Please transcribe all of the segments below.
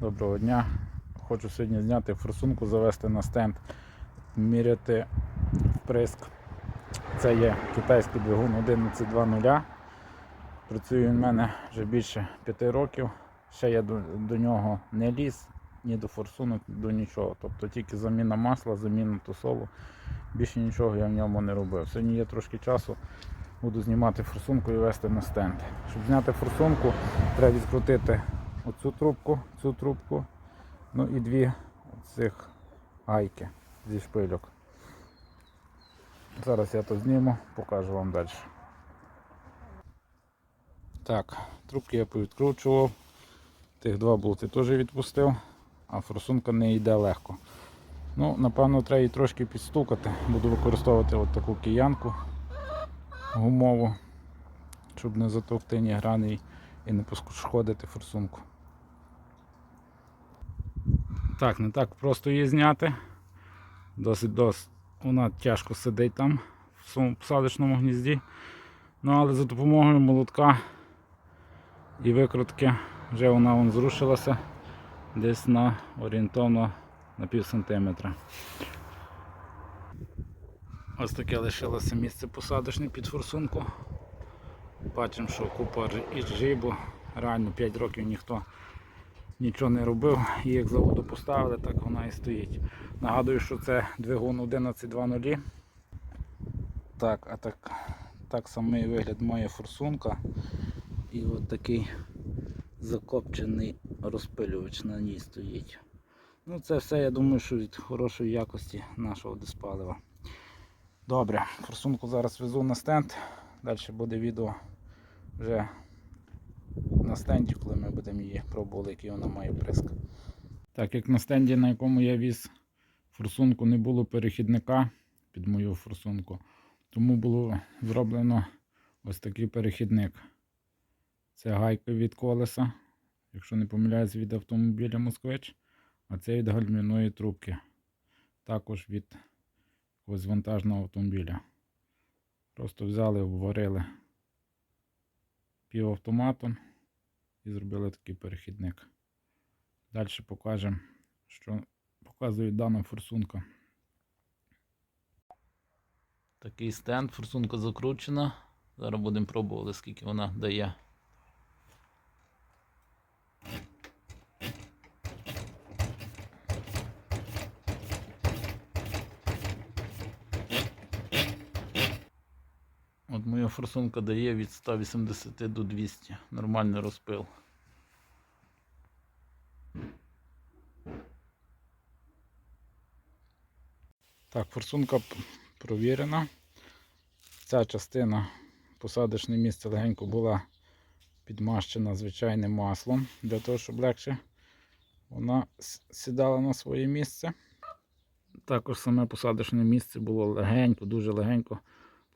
Доброго дня. Хочу сьогодні зняти форсунку, завести на стенд, міряти вприск. Це є китайський двигун 1120. Працює він в мене вже більше 5 років. Ще я до, до нього не ліз, ні до форсунок, до нічого. Тобто тільки заміна масла, заміна тусолу. Більше нічого я в ньому не робив. Сьогодні є трошки часу, буду знімати форсунку і вести на стенд. Щоб зняти форсунку, треба відкрутити оцю трубку, цю трубку, ну і дві цих гайки зі шпильок. Зараз я то зніму, покажу вам далі. Так, трубки я повідкручував. Тих два болти теж відпустив, а форсунка не йде легко. Ну, напевно, треба її трошки підстукати. Буду використовувати от таку киянку гумову, щоб не затовкти ні грани і не пошкодити форсунку. Так, не так просто її зняти. Досить досить вона тяжко сидить там в своєму посадочному гнізді. Ну, але за допомогою молотка і викрутки вже вона вон зрушилася десь на орієнтовно на пів сантиметра. Ось таке лишилося місце посадочне під форсунку. Бачимо, що купа і жибу. Реально 5 років ніхто нічого не робив. Її як заводу поставили, так вона і стоїть. Нагадую, що це двигун 1120. Так, а так, так самий вигляд має форсунка. І от такий закопчений розпилювач на ній стоїть. Ну це все, я думаю, що від хорошої якості нашого диспалива. Добре, форсунку зараз везу на стенд. Далі буде відео вже стенді, коли ми будемо її пробували, який вона має приск. Так як на стенді, на якому я віз форсунку, не було перехідника під мою форсунку, тому було зроблено ось такий перехідник. Це гайка від колеса, якщо не помиляюсь, від автомобіля Москвич, а це від гальмівної трубки. Також від якогось вантажного автомобіля. Просто взяли, обварили півавтоматом і зробили такий перехідник. Далі покажемо, що показує дана форсунка. Такий стенд, форсунка закручена. Зараз будемо пробувати, скільки вона дає. От моя форсунка дає від 180 до 200. Нормальний розпил. Так, форсунка провірена. Ця частина посадочне місце легенько була підмащена звичайним маслом для того, щоб легше вона сідала на своє місце. Також саме посадочне місце було легенько, дуже легенько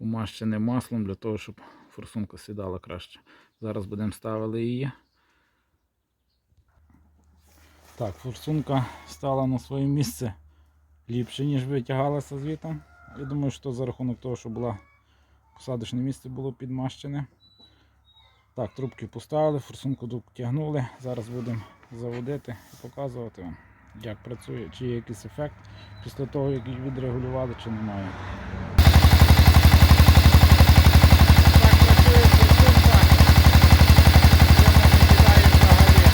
помащене маслом для того, щоб форсунка сідала краще. Зараз будемо ставити її. Так, форсунка стала на своє місце ліпше, ніж витягалася звітом. Я думаю, що за рахунок того, що була посадочне місце було підмащене. Так, трубки поставили, форсунку дотягнули. Зараз будемо заводити і показувати вам, як працює, чи є якийсь ефект після того, як їх відрегулювали, чи немає. Так працює форсунка. Вона не кидає взагалі.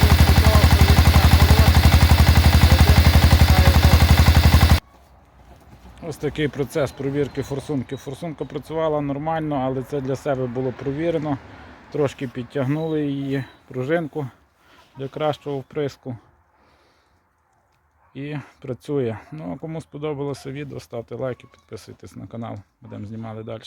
Плюс до того, що він так холодний, Ось такий процес провірки форсунки. Форсунка працювала нормально, але це для себе було провірено. Трошки підтягнули її пружинку для кращого вприску. І працює. Ну, а кому сподобалося відео, ставте лайки, підписуйтесь на канал. Будемо знімати далі.